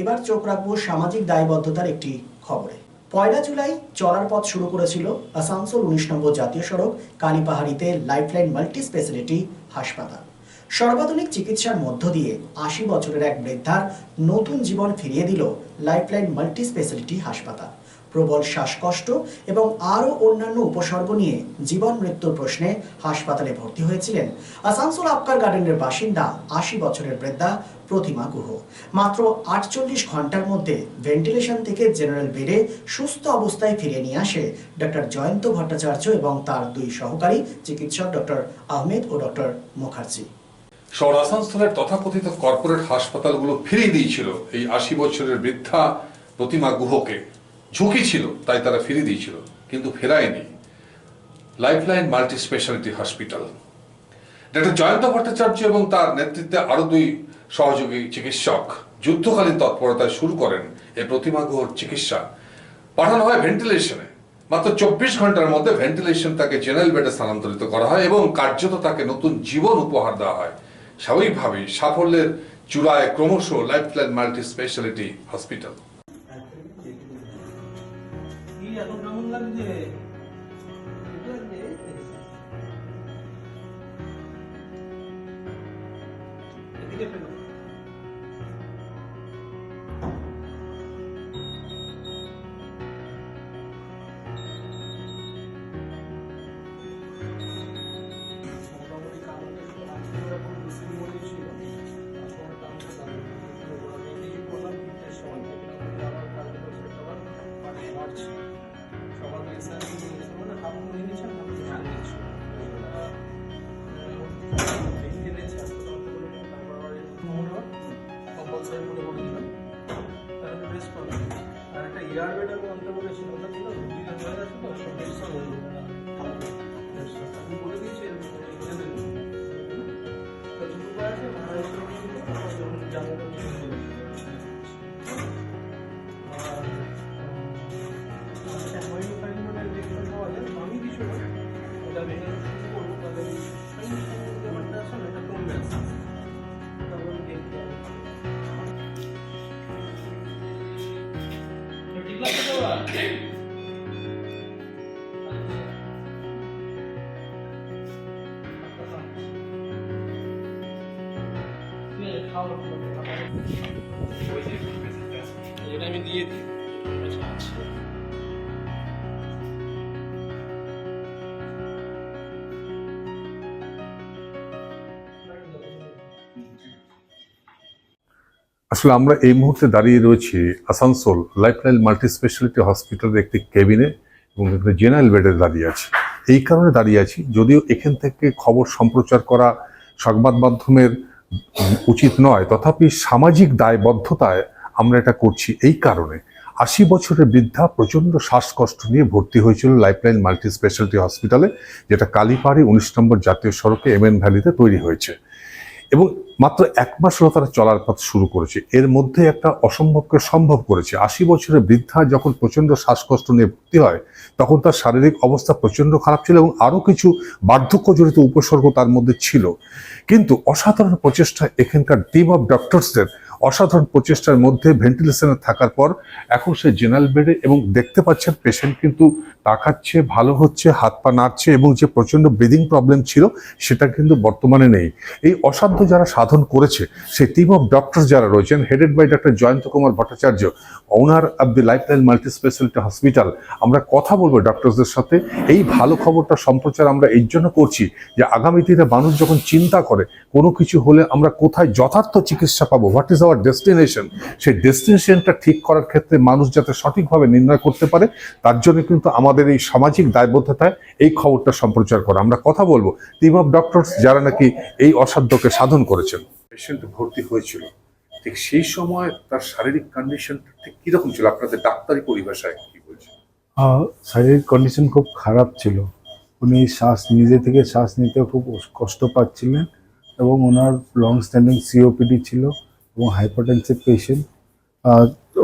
এবার চোখ রাখব সামাজিক দায়বদ্ধতার একটি খবরে। পয়লা জুলাই চলার পথ শুরু করেছিল আসানসোল উনিশ নম্বর জাতীয় সড়ক, কালীপাহাড়িতে লাইফলাইন মাল্টি স্পেশালিটি হাসপাতাল। সর্বাধুনিক চিকিৎসার মধ্য দিয়ে আশি বছরের এক বৃদ্ধার নতুন জীবন ফিরিয়ে দিল লাইফলাইন মাল্টি স্পেশালিটি হাসপাতাল। প্রবল শ্বাসকষ্ট এবং আরও অন্যান্য উপসর্গ নিয়ে জীবন মৃত্যুর প্রশ্নে হাসপাতালে ভর্তি হয়েছিলেন। আসানসোল আপকার গার্ডেনের বাসিন্দা আশি বছরের বৃদ্ধা প্রতিমা গুহ। মাত্র আটচল্লিশ ঘণ্টার মধ্যে ভেন্টিলেশন থেকে জেনারেল বেডে সুস্থ অবস্থায় ফিরে নিয়ে আসে ডক্টর জয়ন্ত ভট্টাচার্য এবং তার দুই সহকারী চিকিৎসক ডক্টর আহমেদ ও ডক্টর মুখার্জি। শহর আসানসোলের তথাকথিত কর্পোরেট হাসপাতালগুলো ফিরিয়ে দিয়েছিল এই আশি বছরের বৃদ্ধা প্রতিমা গুহকে। ঝুঁকি ছিল, তাই তারা ফিরিয়ে দিয়েছিল, কিন্তু ফেরায়নি। Lifeline multi speciality hospital doctor Jayanta Bhattacharya এবং তার নেতৃত্বে আরও দুই সহযোগী চিকিৎসক যুদ্ধকালীন তৎপরতায় শুরু করেন এই প্রতিমা গুহর চিকিৎসা। পাঠানো হয় ভেন্টিলেশনে। মাত্র চব্বিশ ঘণ্টার মধ্যে ভেন্টিলেশন তাকে জেনারেল বেডে স্থানান্তরিত করা হয় এবং কার্যত তাকে নতুন জীবন উপহার দেওয়া হয়। স্বাভাবিকভাবেই সাফল্যের চূড়ায় ক্রমশ lifeline multi speciality hospital bed আমি আনতে বলেছিল ওটা ছিল দুদিন হয়ে গেছে তো সন্ধ্যের সময় আমি বলে দিয়েছি এর মধ্যে করে দেবেন যতটুকু আছে ভাড়া হিসেবে king. আসলে আমরা এই মুহূর্তে দাঁড়িয়ে রয়েছি আসানসোল লাইফলাইন মাল্টি স্পেশালিটি হসপিটালের একটি কেবিনে এবং এখানে জেনারেল বেডে দাঁড়িয়ে আছি। এই কারণে দাঁড়িয়ে আছি, যদিও এখান থেকে খবর সম্প্রচার করা সংবাদ মাধ্যমের উচিত নয়, তথাপি সামাজিক দায়বদ্ধতায় আমরা এটা করছি এই কারণে। আশি বছরের বৃদ্ধা প্রচণ্ড শ্বাসকষ্ট নিয়ে ভর্তি হয়েছিল লাইফলাইন মাল্টি স্পেশালিটি হসপিটালে, যেটা কালীপাড়ি উনিশ নম্বর জাতীয় সড়কে এম এন ভ্যালিতে তৈরি হয়েছে। এবং মাত্র এক মাস হলো তারা চলার পথ শুরু করেছে। এর মধ্যে একটা অসম্ভবকে সম্ভব করেছে। আশি বছরের বৃদ্ধা যখন প্রচণ্ড শ্বাসকষ্ট নিয়ে ভর্তি হয়, তখন তার শারীরিক অবস্থা প্রচণ্ড খারাপ ছিল এবং আরও কিছু বার্ধক্যজনিত উপসর্গ তার মধ্যে ছিল। কিন্তু অসাধারণ প্রচেষ্টা এখানকার টিম অফ ডক্টরসদের অসাধারণ প্রচেষ্টার মধ্যে ভেন্টিলেশনে থাকার পর এখন সে জেনারেল বেডে এবং দেখতে পাচ্ছেন পেশেন্ট কিন্তু তাকাচ্ছে ভালো হচ্ছে, হাত পা নাড়ছে এবং যে প্রচণ্ড ব্রিদিং প্রবলেম ছিল সেটা কিন্তু বর্তমানে নেই। এই অসাধ্য যারা সাধন করেছে, সেই টিম অফ ডক্টর যারা রয়েছেন headed by doctor Jayanta Kumar Bhattacharya owner of the lifeline multi speciality hospital আমরা কথা বলব ডক্টরসদের সাথে। এই ভালো খবরটা সম্প্রচার আমরা এই জন্য করছি যে আগামী দিনে মানুষ যখন চিন্তা করে কোনো কিছু হলে আমরা কোথায় যথার্থ চিকিৎসা পাবো হোয়াট ইজ আওয়ার ডেস্টিনেশন সেই ডেস্টিনেশনটা ঠিক করার ক্ষেত্রে মানুষ যাতে সঠিকভাবে নির্ণয় করতে পারে, তার জন্য কিন্তু আমাদের এই সামাজিক দায়বদ্ধতায় এই খবরটা সম্প্রচার করা। আমরা কথা বলব। টিম অফ ডক্টরস যারা নাকি এই অসাধ্যকে সাধন করেছেন। পেশেন্ট ভর্তি হয়েছিল। ঠিক সেই সময় তার শারীরিক কন্ডিশনটা ঠিক কীরকম ছিল? আপনাদের ডাক্তারি পরিভাষায় কি বলছেন? শারীরিক কন্ডিশন খুব খারাপ ছিল। উনি শ্বাস, নিজে থেকে শ্বাস নিতে খুব কষ্ট পাচ্ছিলেন এবং ওনার লং স্ট্যান্ডিং সিওপিডি ছিল। এবং হাইপারটেনসিভ পেশেন্ট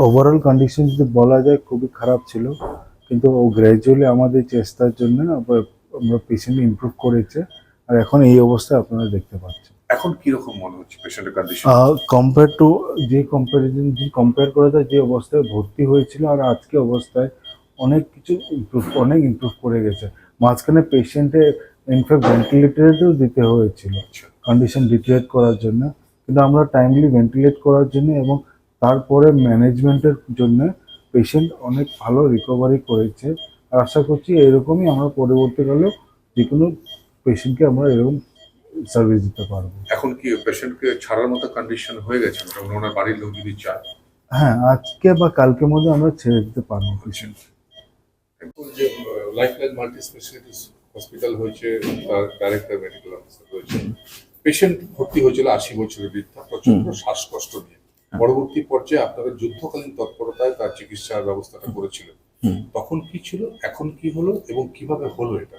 ওভারঅল কন্ডিশন যদি বলা যায় খুবই খারাপ ছিল। কিন্তু ও গ্র্যাজুয়ালি আমাদের চেষ্টার জন্য আমরা পেশেন্ট ইমপ্রুভ করেছে। আর এখন এই অবস্থায় আপনারা দেখতে পাচ্ছেন। এখন কীরকম মনে হচ্ছে পেশেন্টের কন্ডিশন কম্পেয়ার টু যে কম্পারিজন যে কম্পেয়ার করা যায় যে অবস্থায় ভর্তি হয়েছিল আর আজকে অবস্থায় অনেক কিছু ইমপ্রুভ অনেক ইমপ্রুভ করে গেছে। মাঝখানে পেশেন্টে ইনফ্যাক্ট ভেন্টিলেটরেও দিতে হয়েছিল। আচ্ছা। কন্ডিশন ডিটেক্ট করার জন্য। কিন্তু আমরা টাইমলি ভেন্টিলেট করার জন্য এবং তারপরে ম্যানেজমেন্টের জন্য পেশেন্ট অনেক ভালো রিকভারি করেছে। আর আশা করছি এরকমই আমরা পরবর্তীকালেও যে কোনো পেশেন্টকে আমরা এরকম সার্ভিস দিতে পারব। এখন কি পেশেন্টকে ছাড়ার মতো কন্ডিশন হয়ে গেছে? ওনার বাড়ির লোক যদি চায়। হ্যাঁ আজকে বা কালকের মধ্যে আমরা ছেড়ে দিতে পারব পেশেন্ট যে মাল্টি স্পেশালিটিস হসপিটাল হয়েছে তার ডাইরেক্টর মেডিকেল অফিসার রয়েছে। পেশেন্ট ভর্তি হয়েছিল আশি বছরের বৃদ্ধা প্রচণ্ড শ্বাসকষ্ট নিয়ে। পরবর্তী পর্যায়ে আপনারা যুদ্ধকালীন তৎপরতায় তার চিকিৎসার ব্যবস্থাটা করেছিলেন। তখন কি ছিল? এখন কি হলো? এবং কীভাবে হলো এটা?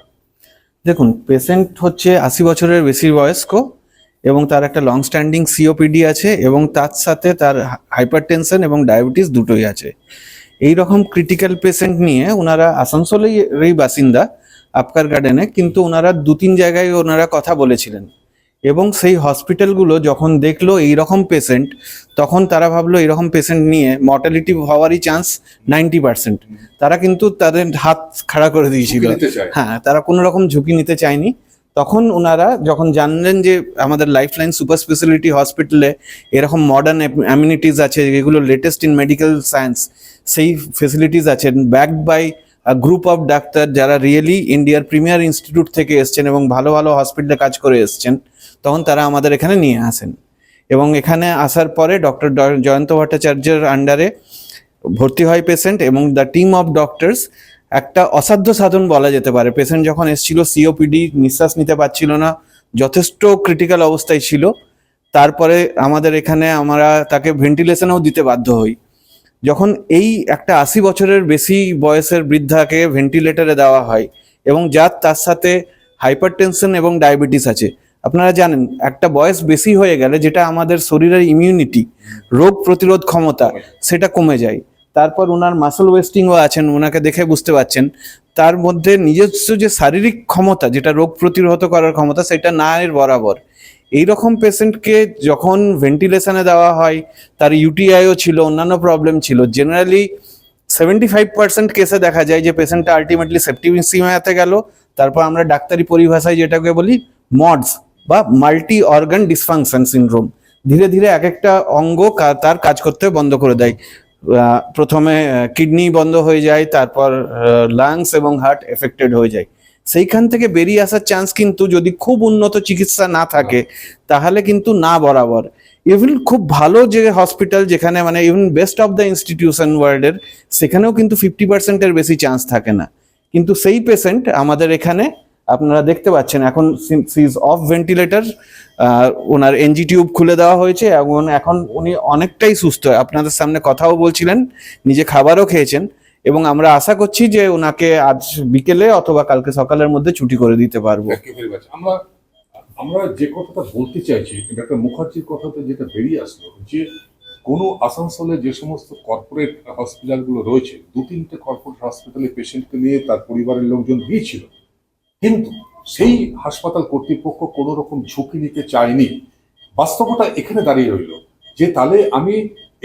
দেখুন পেশেন্ট হচ্ছে আশি বছরের বেশি বয়স্ক এবং তার একটা লং স্ট্যান্ডিং সিওপিডি আছে এবং তার সাথে তার হাইপার টেনশন এবং ডায়াবেটিস দুটোই আছে। এই রকম ক্রিটিক্যাল পেশেন্ট নিয়ে ওনারা আসানসোলেরই বাসিন্দা আপকার গার্ডেনে কিন্তু ওনারা দু তিন জায়গায় ওনারা কথা বলেছিলেন। এবং সেই হসপিটালগুলো যখন দেখল এই রকম পেশেন্ট তখন তারা ভাবলো এইরকম পেশেন্ট নিয়ে মর্টালিটি হওয়ারই চান্স নাইনটি পার্সেন্ট তারা কিন্তু তাদের হাত খাড়া করে দিয়েছিল। হ্যাঁ তারা কোনো রকম ঝুঁকি নিতে চায়নি। তখন ওনারা যখন জানলেন যে আমাদের লাইফলাইন সুপার স্পেশালিটি হসপিটালে এরকম মডার্ন অ্যামিনিটিস আছে যেগুলো লেটেস্ট ইন মেডিকেল সায়েন্স সেই ফেসিলিটিস আছে backed by group of doctor যারা রিয়েলি ইন্ডিয়ার প্রিমিয়ার ইনস্টিটিউট থেকে এসছেন এবং ভালো ভালো হসপিটালে কাজ করে এসছেন, তখন তারা আমাদের এখানে নিয়ে আসেন। এবং এখানে আসার পরে ডক্টর জয়ন্ত ভট্টাচার্যের আন্ডারে ভর্তি হয় পেশেন্ট এবং দ্য টিম অফ ডক্টরস একটা অসাধ্য সাধন বলা যেতে পারে। পেশেন্ট যখন এসেছিল সিওপিডি নিঃশ্বাস নিতে পারছিল না, যথেষ্ট ক্রিটিক্যাল অবস্থায় ছিল। তারপরে আমাদের এখানে আমরা তাকে ভেন্টিলেশনও দিতে বাধ্য হই। যখন এই একটা আশি বছরের বেশি বয়সের বৃদ্ধাকে ভেন্টিলেটরে দেওয়া হয় এবং যার তার সাথে হাইপারটেনশন এবং ডায়াবেটিস আছে, আপনারা জানেন একটা বয়স বেশি হয়ে গেলে যেটা আমাদের শরীরের ইমিউনিটি রোগ প্রতিরোধ ক্ষমতা, সেটা কমে যায়। তারপর ওনার মাসল ওয়েস্টিংও আছেন ওনাকে দেখে বুঝতে পারছেন। তার মধ্যে নিজস্ব যে শারীরিক ক্ষমতা, যেটা রোগ প্রতিরোধ করার ক্ষমতা, সেটা না এর বরাবর। এই রকম পেশেন্টকে যখন ভেন্টিলেশনে দেওয়া হয়, তার ইউটিআইও ছিল, অন্যান্য প্রবলেম ছিল। জেনারেলি সেভেন্টি ফাইভ পার্সেন্ট কেসে দেখা যায় যে পেশেন্টটা আলটিমেটলি সেপ্টিসিমাতে গেল। তারপর আমরা ডাক্তারি পরিভাষায় যেটাকে বলি, মডস বা মাল্টি অর্গান ডিসফাংশন সিনড্রোম ধীরে ধীরে এক একটা অঙ্গ তার কাজ করতে বন্ধ করে দেয়। প্রথমে কিডনি বন্ধ হয়ে যায়, তারপর লাংস এবং হার্ট এফেক্টেড হয়ে যায়। সেইখান থেকে বেরিয়ে আসার চান্স কিন্তু যদি খুব উন্নত চিকিৎসা না থাকে, তাহলে কিন্তু না বরাবর। ইভেন খুব ভালো যে হসপিটাল যেখানে মানে even best of the institution ওয়ার্ল্ডের সেখানেও কিন্তু ফিফটি পার্সেন্টের বেশি চান্স থাকে না। কিন্তু সেই পেশেন্ট আমাদের এখানে আপনারা দেখতে পাচ্ছেন, এখন সিজ অফ ভেন্টিলেটর ওনার এনজি টিউব খুলে দেওয়া হয়েছে এবং এখন উনি অনেকটাই সুস্থ। আপনাদের সামনে কথাও বলছিলেন, নিজে খাবারও খেয়েছেন। এবং আমরা আশা করছি যে ওনাকে আজ বিকেলে অথবা কালকে সকালের মধ্যে ছুটি করে দিতে পারব. আমরা আমরা যে কথাটা বলতে চাইছি, ডাক্তার মুখার্জির কথাতে যেটা বেরিয়ে আসলো, যে কোনো আসানসোলে যে সমস্ত কর্পোরেট হসপিটালগুলো রয়েছে, দু তিনটে কর্পোরেট হসপিটালে পেশেন্টকে নিয়ে তার পরিবারের লোকজন গিয়েছিল। কিন্তু সেই হাসপাতাল কর্তৃপক্ষ কোনো রকম ঝুঁকি নিতে চায়নি। বাস্তবতা এখানে দাঁড়িয়ে রইল, যে তাহলে আমি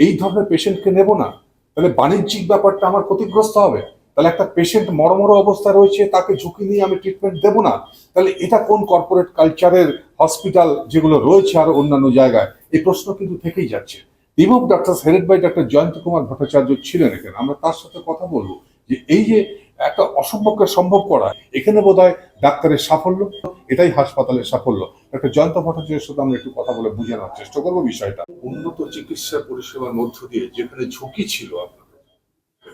এই ধরনের পেশেন্টকে নেব না। তাহলে বাণিজ্যিক ব্যাপারটা আমার ক্ষতিগ্রস্ত হবে? তাহলে একটা পেশেন্ট মরমর অবস্থা রয়েছে, তাকে ঝুঁকি নিয়ে আমি ট্রিটমেন্ট দেবো না? তাহলে এটা কোন কর্পোরেট কালচারের হসপিটাল যেগুলো রয়েছে আর অন্যান্য জায়গায়? এই প্রশ্ন কিন্তু থেকেই যাচ্ছে। Remove doctor headed by doctor Jayanta Kumar Bhattacharya ছিলেন এখানে। আমরা তার সাথে কথা বলব যে এই যে একটা অসম্ভবকে সম্ভব করা। এখানে বোধহয় ডাক্তারের সাফল্য, এটাই হাসপাতালের সাফল্য। একটা জয়ন্ত ভট্টাচার্যের সাথে আমরা একটু কথা বলে বুঝে নেওয়ার চেষ্টা করব বিষয়টা। উন্নত চিকিৎসা পরিষেবার মধ্য দিয়ে যেখানে ঝুঁকি ছিল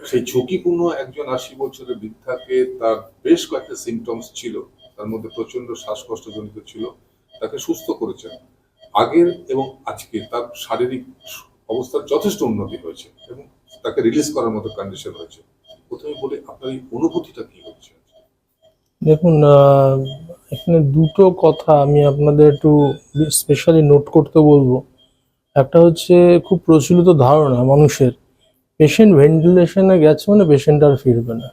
সেই ঝুঁকিপূর্ণ একজন আশি বছরের বৃদ্ধাকে তার বেশ কয়েকটা সিমটমস ছিল, তার মধ্যে প্রচণ্ড শ্বাসকষ্ট জনিত ছিল, তাকে সুস্থ করেছেন। আগের এবং আজকে তার শারীরিক অবস্থার যথেষ্ট উন্নতি হয়েছে এবং তাকে রিলিজ করার মতো কন্ডিশন হয়েছে। প্রথমে বলি, আপনার এই অনুভূতিটা কি হচ্ছে? দেখুন এখানে দুটো কথা আমি আপনাদের একটু স্পেশালি নোট করতে বলব। একটা হচ্ছে, খুব প্রচলিত ধারণা মানুষের পেশেন্ট ভেন্টিলেশনে গেছে মানে পেশেন্ট আর ফিরবে না।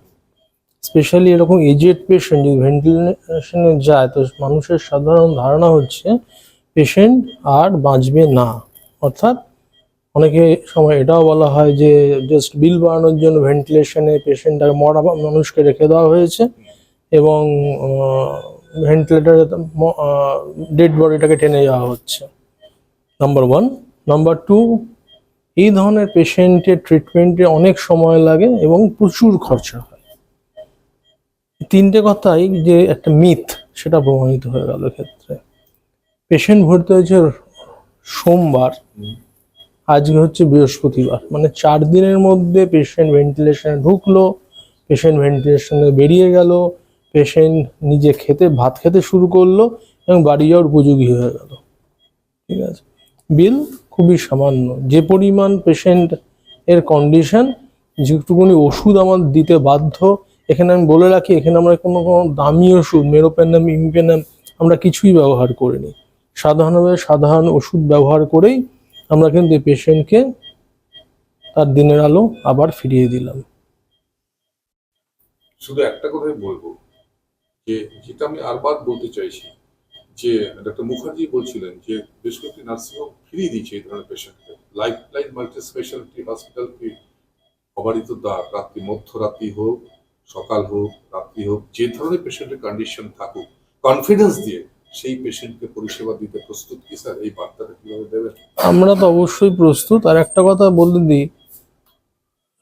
স্পেশালি এরকম এজেড পেশেন্ট যদি ভেন্টিলেশনে যায়, তো মানুষের সাধারণ ধারণা হচ্ছে পেশেন্ট আর বাঁচবে না। অর্থাৎ অনেকে সময় এটাও বলা হয় যে জাস্ট বিল বাড়ানোর জন্য ভেন্টিলেশনে পেশেন্টটাকে মরা মানুষকে রেখে দেওয়া হয়েছে এবং ভেন্টিলেটারে ডেড বডিটাকে টেনে যাওয়া হচ্ছে। নাম্বার ওয়ান নাম্বার টু এই ধরনের পেশেন্টের ট্রিটমেন্টে অনেক সময় লাগে এবং প্রচুর খরচা হয়। তিনটে কথাই যে একটা মিথ সেটা প্রমাণিত হয়ে গেল ক্ষেত্রে পেশেন্ট ভর্তি হয়েছে সোমবার। আজকে হচ্ছে বৃহস্পতিবার। মানে চার দিনের মধ্যে পেশেন্ট ভেন্টিলেশনে ঢুকলো পেশেন্ট ভেন্টিলেশনে বেরিয়ে গেল পেশেন্ট নিজে খেতে, ভাত খেতে শুরু করল এবং বাড়ি যাওয়ার উপযোগী হয়ে গেল। ঠিক আছে? বিল খুবই সামান্য। যে পরিমাণ পেশেন্ট এর কন্ডিশন যেটুকুনি ওষুধ আমার দিতে বাধ্য, এখানে আমি বলে রাখি, এখানে আমরা কোনো কোনো দামি ওষুধ মেরোপেনাম ইমপেনাম আমরা কিছুই ব্যবহার করিনি। সাধারণভাবে সাধারণ ওষুধ ব্যবহার করেই আমরা কিন্তু এই পেশেন্টকে তার দিনের আলো আবার ফিরিয়ে দিলাম। শুধু একটা কথাই বলব, যে যেটা আমি আরবার বলতে চাইছি, যে ডক্টর মুখার্জি বলছিলেন যে বেশ কয়েকটি নার্সিংহোম ফিরিয়ে দিচ্ছে এই ধরনের পেশেন্টকে life line multi speciality hospital কি অবারিত দ্বার রাত্রি মধ্যরাত্রি হোক, সকাল হোক, রাত্রি হোক, যে ধরনের পেশেন্টের কন্ডিশন থাকুক কনফিডেন্স দিয়ে সেই পেশেন্টকে পরিষেবা দিতে প্রস্তুত কি স্যার? এই বার্তাটা কীভাবে দেবেন? আমরা তো অবশ্যই প্রস্তুত। আর একটা কথা বলে দিই,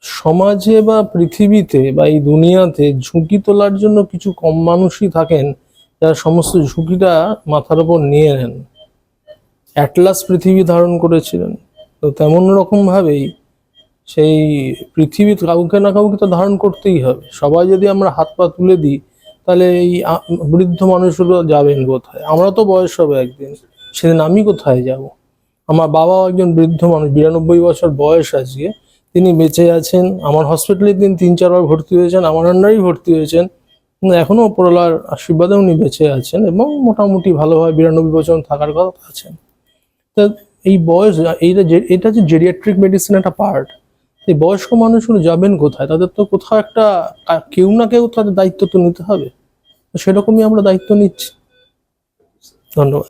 সমাজে বা পৃথিবীতে বা এই দুনিয়াতে ঝুঁকি তোলার জন্য কিছু কম মানুষই থাকেন, যারা সমস্ত ঝুঁকিটা মাথার উপর নিয়ে নেন। অ্যাটলাস পৃথিবী ধারণ করেছিলেন। তো তেমন রকম ভাবেই সেই পৃথিবী কাউকে না কাউকে তো ধারণ করতেই হবে। সবাই যদি আমরা হাত পা তুলে দিই তাহলে এই বৃদ্ধ মানুষগুলো যাবেন কোথায়? আমরা তো বয়স হবে একদিন। সেদিন আমি কোথায় যাব? আমার বাবাও একজন বৃদ্ধ মানুষ, বিরানব্বই বছর বয়স আজকে। তিনি বেঁচে আছেন, আমার হসপিটালে তিনি তিন, চারবার ভর্তি হয়েছেন, আমার আন্ডারেই ভর্তি হয়েছেন। কিন্তু এখনও ওপরওয়ালার আশীর্বাদে উনি বেঁচে আছেন এবং মোটামুটি ভালোভাবে বিরানব্বই বছর থাকার কথা আছেন। তা এই বয়স, এইটা যে- এটা যে জেরিয়াট্রিক মেডিসিন একটা পার্ট এই বয়স্ক মানুষগুলো যাবেন কোথায়? তাদের তো কোথাও একটা কেউ না কেউ তাদের দায়িত্ব তো নিতে হবে। সেরকমই আমরা দায়িত্ব নিচ্ছি। ধন্যবাদ।